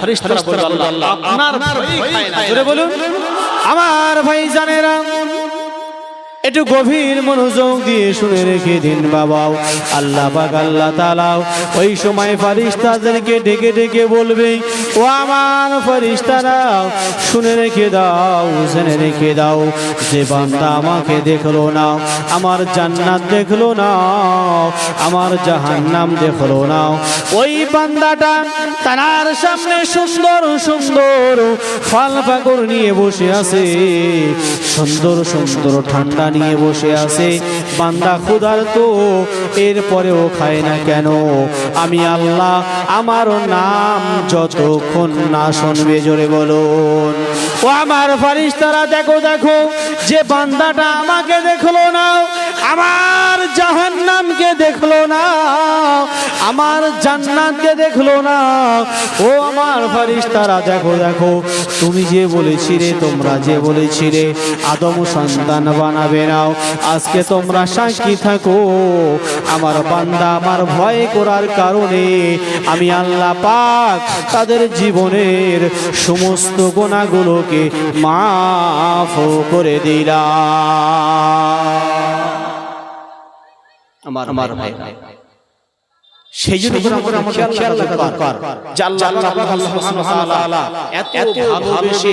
ফেরেশতারা বলবে আল্লাহ আপনার ভয় খায় না। জোরে বলুন। আমার ভাই জানেরা একটু গভীর মনোযোগ দিয়ে শুনে রেখে দিন বাবাও। আল্লাহ পাক, আল্লাহ তালাও ওই সময় ফারিস্তাদেরকে ডেকে ডেকে বলবে, ও আমার ফারিস্তারাও শুনে রেখে দাও শুনে রেখে দাও, যে বান্দা আমাকে দেখল না, আমার জান্নাত দেখল না, আমার জাহান্নাম দেখল না। ওই বান্দাটা তার সামনে সুন্দর সুন্দর ফল পাকড় নিয়ে বসে আছে। সুন্দর সুন্দর ঠান্ডা নিয়ে বসে আছে। বান্দা খুদার তো এরপরেও খায় না কেন? আমি আল্লাহ, আমার নাম যতক্ষণ না শুনবে জোরে বলুন। ও আমার ফারিস্তারা, দেখো দেখো, যে বান্দাটা আমাকে দেখল না, আমার জাহান্নামকে দেখল না, আমার জান্নাতকে দেখল না। ও আমার ফারিস্তারা, দেখো দেখো, তুমি যে বলেছিলে, তোমরা যে বলেছিলে, আদম সন্তান বানাবে নাও আজকে তোমরা সাক্ষী থাকো, আমার বান্দা আমার ভয় করার কারণে আমি আল্লাহ পাক তাদের জীবনের সমস্ত গোনাগুলোকে মাফ করে দিলাম আমার আমার ভাই সেই জন্য করে আমাদের আমাদের খেয়াল রাখা দরকার। যে আল্লাহ আল্লাহ আল্লাহ সুবহানাহু ওয়া তাআলা এত ভালোবেসে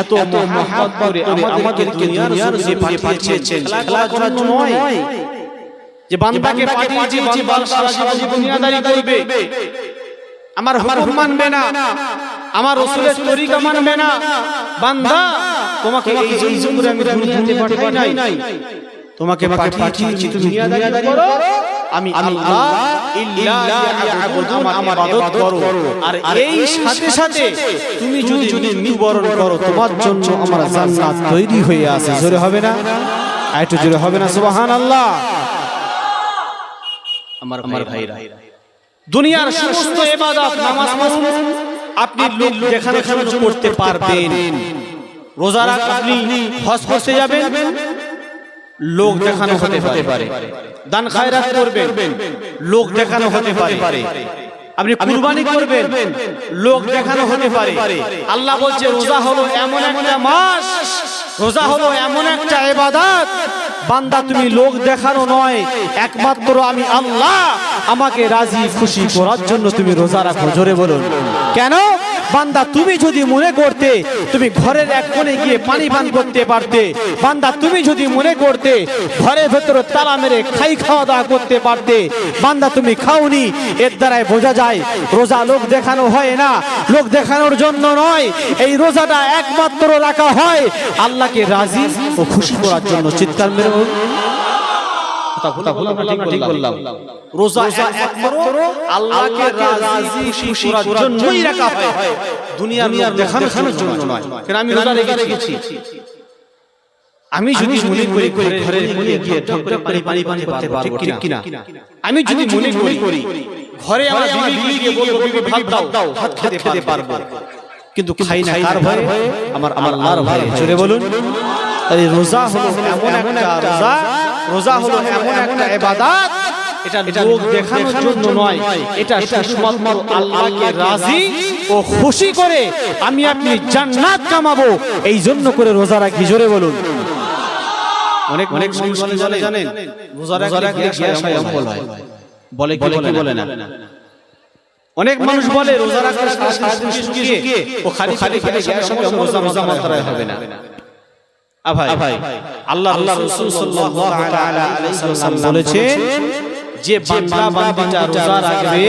এত মহব্বত করে আমাদেরকে দুনিয়ার জমিনে পাঠিয়েছেন। খেলা করার জন্য নয়। যে বান্দাকে পাঠিয়েছি বান্দা সারা জীবন দুনিয়াদারি করবে। আমার হুকুম মানবে না। আমার রাসূলের তরিকা মানবে না। বান্দা তোমাকে এই জন্য আমি দুনিয়াতে পাঠাই নাই। তোমাকে পাঠিয়েছি তুমি দুনিয়াদারি করো। আমি আল্লাহ ইল্লা লিয়াবুদুন আমার ইবাদত করো। আর এই সাথে সাথে তুমি যদি যদি মৃত্যুবরণ করো তোমার জন্য আমার জান্নাত তৈরি হয়ে আছে। জোরে হবে না? একটু জোরে হবে না? সুবহানাল্লাহ। আমার আমার ভাইরা। দুনিয়ার সমস্ত ইবাদত নামাজ আপনি লোক দেখানো দেখানোর জন্য করতে পারবেন। রোজা আপনি হজ করতে যাবেন। লোক দেখানো হতে পারে। দান খায়রাত করবেন। লোক দেখানো হতে পারে। আপনি কুরবানি করবেন লোক দেখানো হতে পারে। আল্লাহ বলছে রোজা হলো এমন একটা মাস। রোজা হলো এমন একটা ইবাদত। বান্দা, তুমি লোক দেখানো নয়। একমাত্র আমি আল্লাহ। আমাকে রাজি, খুশি করার জন্য তুমি রোজা রাখো। জোরে বলুন। কেন? বান্দা, তুমি যদি মনে করতে, তুমি ঘরের এক কোণে গিয়ে পানি পান করতে পারতে, বান্দা, তুমি যদি মনে করতে, ঘরের ভেতরে তালা মেরে খাই খাওয়া দাওয়া করতে পারতে, বান্দা, তুমি খাওনি, এর দ্বারাই বোঝা যায়, রোজা লোক দেখানো হয় না, লোক দেখানোর জন্য নয়, এই রোজাটা একমাত্র রাখা হয়, আল্লাহকে রাজি ও খুশি করার জন্য। চিৎকার মেরে বলুন। কথা বললাম ঠিক ঠিক বললাম। রোজা একমাত্র আল্লাহকে রাজি খুশি করার জন্যই রাখা হয়। দুনিয়া দুনিয়া দেখানোর জন্য নয়। কেন আমি রোজা রেখেছি? আমি যদি মনে করি করে ঘরের কোণে গিয়ে ঢক ঢক করে পানি পানি করতে পারব ঠিক কিনা? আমি যদি মনে করি ঘরে আমার বিবি গিয়ে বলব বিবি ভাত দাও দাও ভাত খেতে খেতে পারব। কিন্তু খাই না কার ভয়ে? আমার আমার আল্লাহর ভয়ে। জোরে বলুন তাই রোজা হলো এমন একটা রোজা রোজা হলো এমন একটা ইবাদত এটা লোক দেখানোর জন্য নয় এটা শুধুমাত্র আল্লাহকে রাজি ও খুশি করে আমি আপনি জান্নাত কামাবো এই জন্য করে রোজা রাখি জোরে বলুন। অনেক অনেক মানুষ বলে জানে জানেন? রোজা রাখলে গ্যাস হয়? অম্বল হয়? বলে কি বলে বলে না? অনেক মানুষ বলে রোজা রাখলে সারাদিন শুকিয়ে শুকিয়ে ও খালি খালি খেলে গ্যাস হবে রোজা রোজা মাত্রায় হবে না। ভাই আল্লাহ আল্লাহ রাসূল সাল্লাল্লাহু আলাইহি ওয়াসাল্লাম বলেছেন যে বান্দা বান্দিটা রোজা রাখবে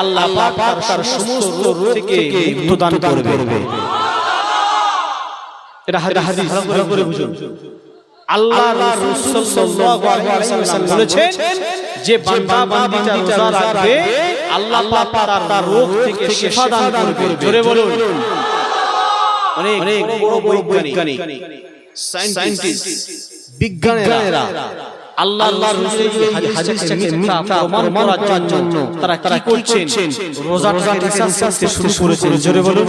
আল্লাহ পাক তার সমস্ত রোগ থেকে মুক্তি দান করবে। এটা হাদিস ভালো করে বুঝুন। আল্লাহ রাসূল সাল্লাল্লাহু আলাইহি ওয়াসাল্লাম বলেছেন যে বান্দা বান্দিটা রোজা রাখবে আল্লাহ পাক তার রোগ থেকে শিফা দান করবে। জোরে বলুন। অনেক বড় বড় বৈজ্ঞানিক। সায়েন্টিস্ট বিজ্ঞানীরা। আল্লাহ আল্লাহ রাসূলের হাদিসটাকে মিথ্যা প্রমাণ করার জন্য তারা কি করছেন? রোজাটাকে রিসার্চ করতে শুরু করেছেন। জোরে বলুন।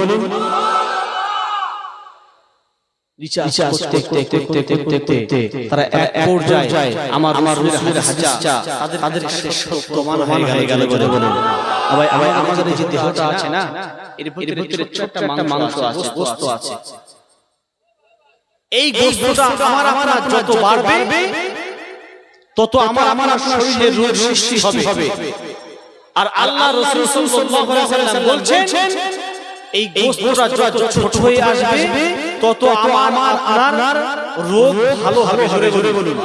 তারা এক পর্যায়ে আমার আমার রসুলের হাদিসটা তাদের প্রমাণ হয়ে গেল। বলে বলে আবার আমাদের যে দেহটা আছে না এর ভিতরে ছোট্ট একটা মাংস আছে গোস্ত আছে। এই গোস্তটা আমার আমার যত বাড়বে তত আমার আমার শরীরের রোগ সৃষ্টি হবে। আর আল্লাহ রাসূল সাল্লাল্লাহু আলাইহি ওয়াসাল্লাম বলছেন এই গোস্তটা যত ছোট হয়ে আসবে তত আমার আপনার রোগ ভালো হবে। জোরে জোরে বলুন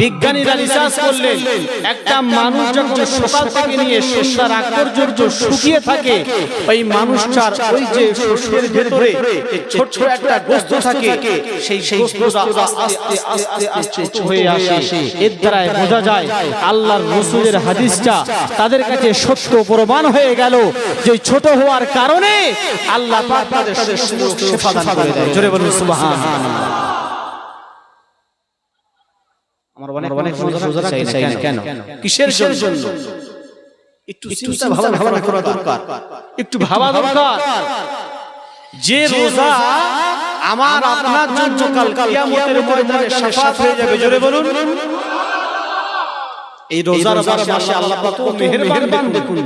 বিজ্ঞানীরা রিসার্চ করলেন, একটা মানুষ যখন সকাল থেকে নিয়ে শুকিয়ে থাকে, ওই মানুষটার ওই যে শরীরের ভেতরে ছোট একটা গোস্ত থাকে, সেই সেই আস্তে আস্তে আস্তে হয়ে আসে। এর বোঝা যায়, আল্লাহর রসুলের হাদিসটা তাদের কাছে সত্য প্রমাণ হয়ে গেল যে ছোট হওয়ার কারণে আল্লাহ তাদের সমস্ত শেফা দান করে দেয়। জোরে বলুন, সুবহানাল্লাহ। আমার অনেক অনেক রোজা রাখতে চাই না কেন? কিসের জন্য? একটু চিন্তা ভাবনা ভাবনা করা দরকার। একটু ভাবা দরকার। যে রোজা আমার আপনার জন্য কাল কিয়ামতের ময়দানে শাফাত হয়ে যাবে। জোরে বলুন। এই রোজার মাসে আল্লাহ পাক কত মেহেরবান দেখুন।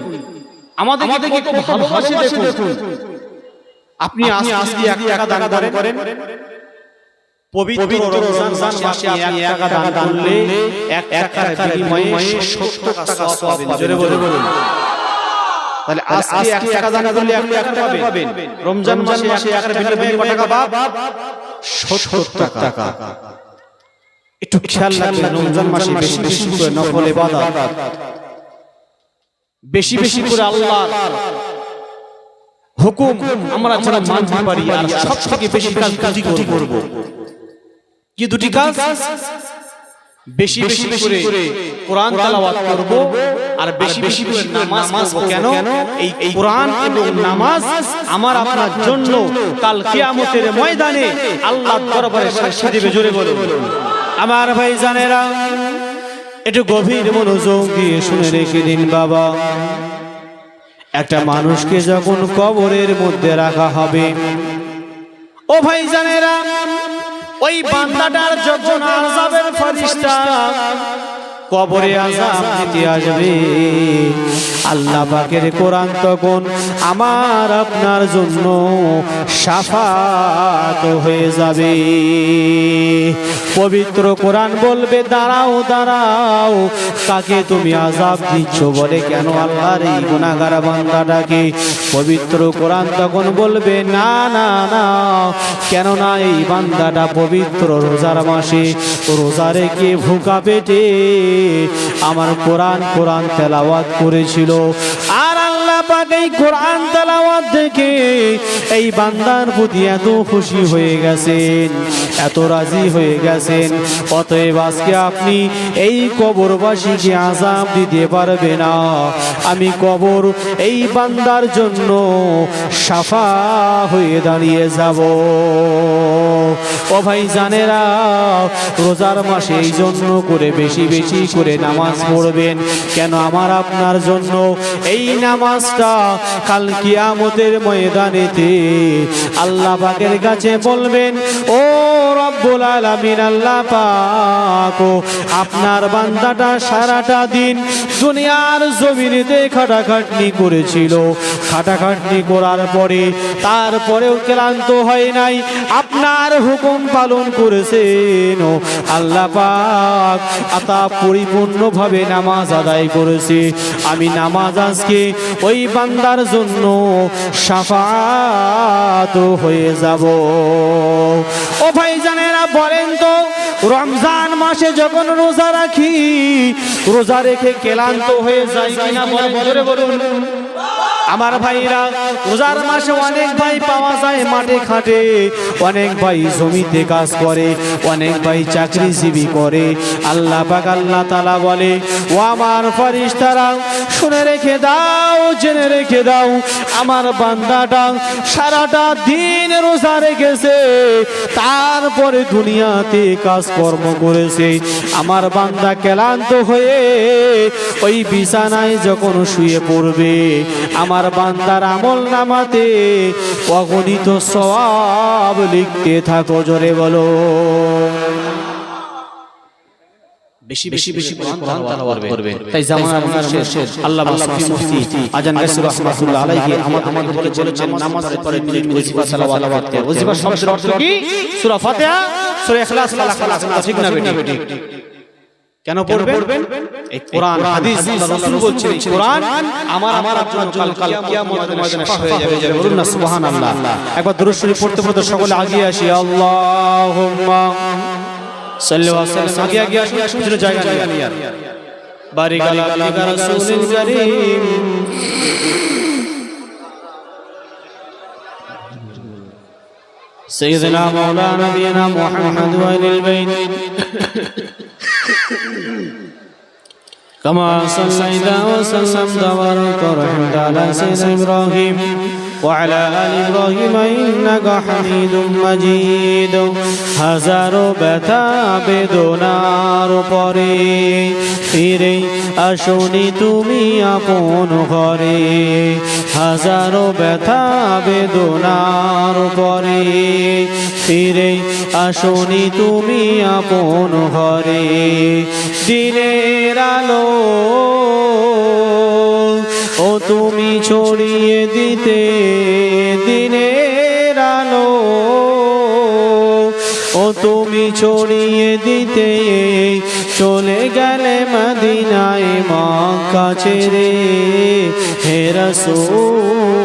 আমাদের আমাদেরকে কত ভালোবাসে দেখুন। আপনি আজকে এক টাকা দান করেন। পবিত্র রমজান মাসে আপনি এক টাকা দান করলে এক টাকার বিনিময়ে 70 টাকা সওয়াব পাবেন। জোরে বলুন। তাহলে আজকে এক টাকা দান করলে আপনি এক টাকা পাবেন। রমজান মাসে এক টাকার বিনিময়ে কত টাকা পাব 70 টাকা। একটু খেয়াল রাখবেন রমজান মাসে বেশি বেশি করে নফল ইবাদত। বেশি বেশি করে আল্লাহর হুকুম আমরা যেন মানতে পারি আর সব থেকে বেশি কাজ কাজ করব? কি দুটি কাজ বেশি বেশি করে কোরআন তেলাওয়াত করব আর বেশি বেশি করে নামাজ পড়ব কেন? এই কোরআন এবং নামাজ আমার আপনার জন্য কাল কিয়ামতের ময়দানে আল্লাহর দরবারে সাক্ষী দেবে জোরে বলুন। আমার ভাই জানেরা একটু গভীর মনোযোগ দিয়ে শুনে রেখে দিন বাবা। একটা মানুষকে যখন কবরের মধ্যে রাখা হবে ও ভাই জানেরা ওই বান্দাটার যখন আজাবের ফরিস্তা কবরে আজাব দিতে আসবে। আল্লাহ পাকের কোরআন তখন আমার আপনার জন্য সাফাত হয়ে যাবে। পবিত্র কোরআন বলবে, দাঁড়াও দাঁড়াও, কাকে তুমি আজাব দিচ্ছ? বলে, কেন আল্লাহর এই গুণাগার বান্দাটাকে? পবিত্র কোরআন তখন বলবে, না না না, কেননা এই বান্দাটা পবিত্র রোজার মাসে রোজা রেখে ভুকা পেটে আমার কোরআন কোরআন তেলাওয়াত করেছিল। আর আল্লাহ এই কোরআন তেলাওয়াত দেখে এই বান্দার প্রতি এত খুশি হয়ে গেছেন। এত রাজি হয়ে গেছেন। অতএব আজকে আপনি এই কবরবাসীকে আজাব দিতে পারবে না। আমি কবর এই বান্দার জন্য সাফা হয়ে দাঁড়িয়ে যাব। ও ভাই জানেরা, রোজার মাসে এই জন্য করে বেশি বেশি করে নামাজ পড়বেন। কেন আমার আপনার জন্য এই নামাজটা কাল কিয়ামতের ময়দানেতে আল্লাহ পাকের কাছে বলবেন, ও রব্বুল আলামিন, আল্লাহ পাক আপনার বান্দাটা সারাটা দিন দুনিয়ার জমিনেতে খাটাখাটনি করেছিল। খাটাখাটনি করার পরে তারপরেও ক্লান্ত হয় নাই, আপনার হুকুম পালন করেছেন আল্লাহ পাক আতা পরিপূর্ণভাবে নামাজ আদায় করেছে। আমি নামাজ আজকে ওই বান্দার জন্য সাফাত হয়ে যাব। বলেন তো, রমজান মাসে যখন রোজা রাখি, রোজা রেখে ক্লান্ত হয়ে যায় কিনা বলে বলে বলুন। আমার ভাইরা, রোজার মাসে অনেক ভাই পাওয়া যায় মাঠে খাটে অনেক ভাই জমিতে কাজ করে, অনেক ভাই চাকরিজীবী করে। আল্লাহ পাক আল্লাহ তালা বলে, ও আমার ফরিস্তারা, শুনে রেখে দাও, জেনে রেখে দাও, আমার বান্দাটা সারাটা দিন রোজা রেখেছে, তারপরে দুনিয়াতে কাজকর্ম করেছে। আমার বান্দা ক্লান্ত হয়ে ওই বিছানায় যখন শুয়ে পড়বে আমার বান্দার আমল নামাতে অগণিত সওয়াব লিখতে থাকো জোরে বলো। বেশি বেশি বেশি কোরআন তেলাওয়াত করবে। তাই জামানার শেষ আল্লাহ সুফি মুফতি আজান গাসি রাহমাতুল্লাহ আলাইহি আমাদের আমাদের বলেছেন নামাজের পরে তিন ওয়াজিফা তেলাওয়াত করতে ওয়াজিফা শব্দের অর্থ কি সূরা ফাতিহা সূরা ইখলাস ফালাক নাস ঠিক না বেটি? কেন পড়বেন এই কোরআন হাদিস আল্লাহ রাসূল বলছেন এই কোরআন আমার আমার আপনার জন্য কাল কিয়ামতের ময়দানে শাফা হয়ে যাবে যাবে বলুন না সুবহানাল্লাহ একবার দরুদ শরীফ পড়তে পড়তে সকলে আগিয়ে আসি আল্লাহুম্মা সাল্লি ওয়া সাল্লিম আগে আগে আসুন পিছনে জায়গা নিয়ে বারিক আলা আলা রাসূলিল কারীম سيدنا مولانا نبينا محمد وآل البيت كما صليت وسلمت وبارك ورحمت على سيدنا ابراهيم وعلى ال ابراهيم انك حميد مجيد হাজারো ব্যথা বেদনার পরে ফিরে আসনি তুমি আপন ঘরে হাজারো ব্যথা বেদনার পরে ফিরে আসনি তুমি আপন ঘরে দিনের আলো ছড়িয়ে দিতে দিনের আলো। ও তুমি ছড়িয়ে দিতে চলে গেলে মদিনায় মা কাছে রে রসূল।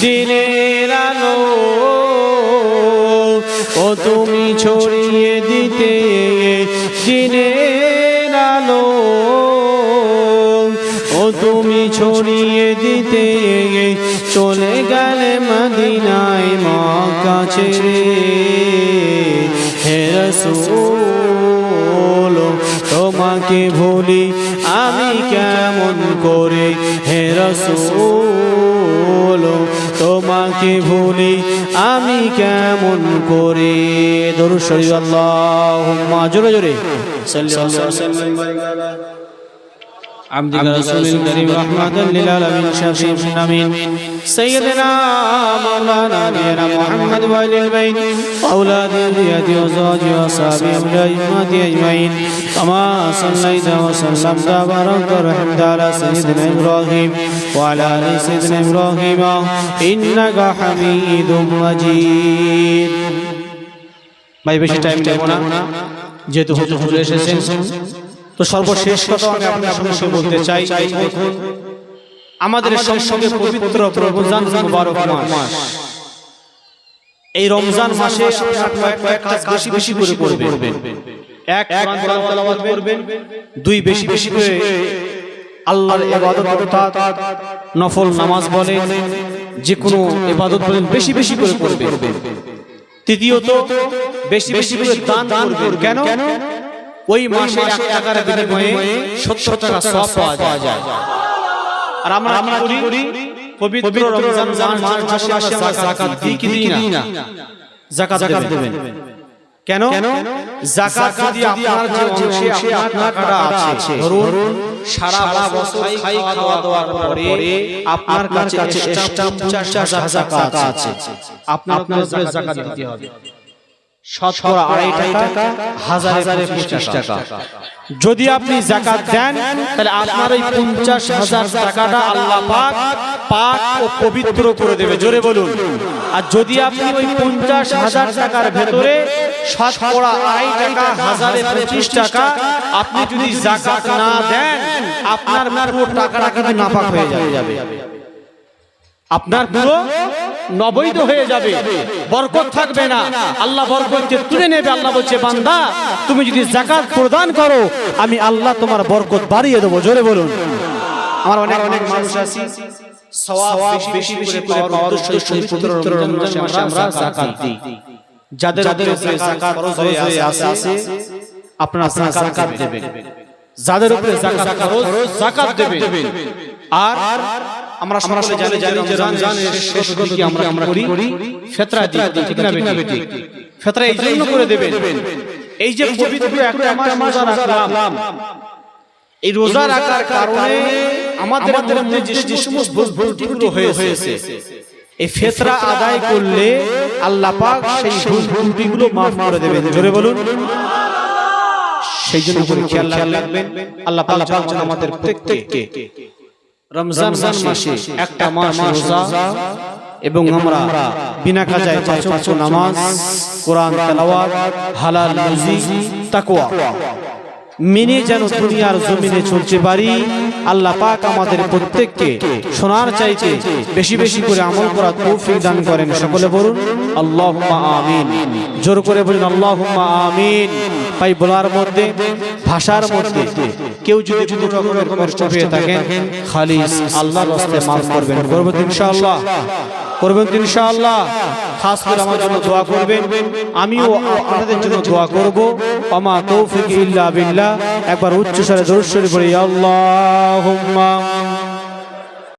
দিনের আলো। ও তুমি ছড়িয়ে দিতে দিনের আলো। ও তুমি ছড়িয়ে দিতে চলে গেলে মদিনায় মক্কা ছেড়ে। হে রসূল, তোমাকে ভুলি আমি কেমন করে? হে রসূল তোমাকে ভুলি আমি কেমন করে? দরুদ আল্লাহ আল্লাহুম্মা জোরে জোরে। عبدك رسول الكريم رحمة للعالمين شفيع الأمين سيدنا مولانا نبينا محمد وآل البيت وأولاد ذريته وأزواجه وأصحابه والأئمة أجمعين كما صليت وسلمت وباركت ورحمت على سيدنا إبراهيم وعلى آل سيدنا إبراهيم إنك حميد مجيد ভাই বেশি টাইম নেব না যেহেতু হুজুর হুজুর এসেছেন তো সর্বশেষ কথা আমি আপনার সঙ্গে বলতে চাই আমাদের সঙ্গে পবিত্র রমজান মুবারক মাস। এই রমজান মাসে আপনারা কয়েকটা বেশি বেশি করে করবেন। এক কোরআন তেলাওয়াত করবেন। দুই বেশি বেশি করে আল্লাহর ইবাদত অর্থাৎ নফল নামাজ বলেন যে কোনো ইবাদত বলেন বেশি বেশি করে করবেন। তৃতীয়ত বেশি বেশি করে দান করবেন। কেন? ওই মাসে এক টাকার বিনিময়ে সত্তর টাকা সব পাওয়া যায়। আর আমরা কি করি? পবিত্র রমজান মাস মাসে আমরা যাকাত দিই। কি দিই না? যাকাত দেবেন। কেন? যাকাত যদি আপনার যে অংশে আপনার টাকাটা আছে ধরুন সারা বছর খাই খাওয়া দাওয়ার পরে আপনার কাছে এক্সট্রা 50000 যাকাত আছে। আপনার উপরে যাকাত দিতে হবে। শতকরা আড়াই টাকা হাজারে পঁচিশ টাকা। যদি আপনি জাকাত দেন তাহলে আপনার ওই পঞ্চাশ হাজার টাকাটা আল্লাহ পাক পাক ও পবিত্র করে দেবে। জোরে বলুন। আর যদি আপনি ওই পঞ্চাশ হাজার টাকার ভেতরে শতকরা আড়াই টাকা হাজারে পঁচিশ টাকা আপনি যদি জাকাত না দেন আপনার পুরো টাকাটা কিন্তু নাপাক হয়ে যাবে। আপনার পুরো নবৈধ হয়ে যাবে। বরকত থাকবে না। আল্লাহ বরকতকে তুলে নেবে আল্লাহ বলছে বান্দা তুমি যদি জাকাত প্রদান করো আমি আল্লাহ তোমার বরকত বাড়িয়ে দেবো। জোরে বলুন। আমার অনেক অনেক মানুষ আছে বেশি বেশি বেশি করে পাওয়ার উদ্দেশ্যে পবিত্র রমজান মাসে আমরা যাকাত দিই। যাদের উপরে যাকাত ফরজ হয়ে আছে আপনারা যাকাত দেবেন। যাদের উপরে ফরজ দেবেন। আর আমরা জানি যে রমজানের শেষ দিকে আমরা আমরা করি? ফিতরা দিই ঠিক না বেটি। ফিতরা এই জন্য করে দেবেন। এই যে পবিত্র একটা মাস রাখলাম এই রোজা রাখার কারণে আমাদের মধ্যে যে সমস্ত ভুল হয়েছে এই ফেতরা আদায় করলে আল্লাহ পাক সেই ভুল মাফ করে দেবেন। জোরে বলুন। সেই জন্য খেয়াল রাখবেন। আল্লাহ পাক আমাদের প্রত্যেককে রমজান মাসে একটা মাস রোজা এবং আমরা বিনা কাজায় পাঁচ ওয়াক্ত নামাজ কোরআন তেলাওয়াত হালাল রুজি তাকওয়া। মেনে যেন দুনিয়ার জমিনে চলতে পারি আল্লাহ পাক আমাদের প্রত্যেককে সোনার চাইতে বেশি বেশি করে আমল করা তৌফিক দান করেন সকলে বলুন আল্লাহুম্মা আমিন। জোর করে বলুন আল্লাহুম্মা আমিন। তাই বলার মধ্যে ভাষার মধ্যে কেউ যদি কোনো রকমের কষ্ট পেয়ে থাকেন খালিস আল্লাহর রাস্তায় মাফ করবেন। করবেন ইনশাআল্লাহ। করবেন ইনশাআল্লাহ। খাস করে আমার জন্য দোয়া করবেন। আমিও আপনাদের জন্য দোয়া করব। আমা তৌফিক ইল্লা বিল্লাহ। একবার উচ্চ স্বরে দরুদ শরীফ পড়ি আল্লাহুম্মা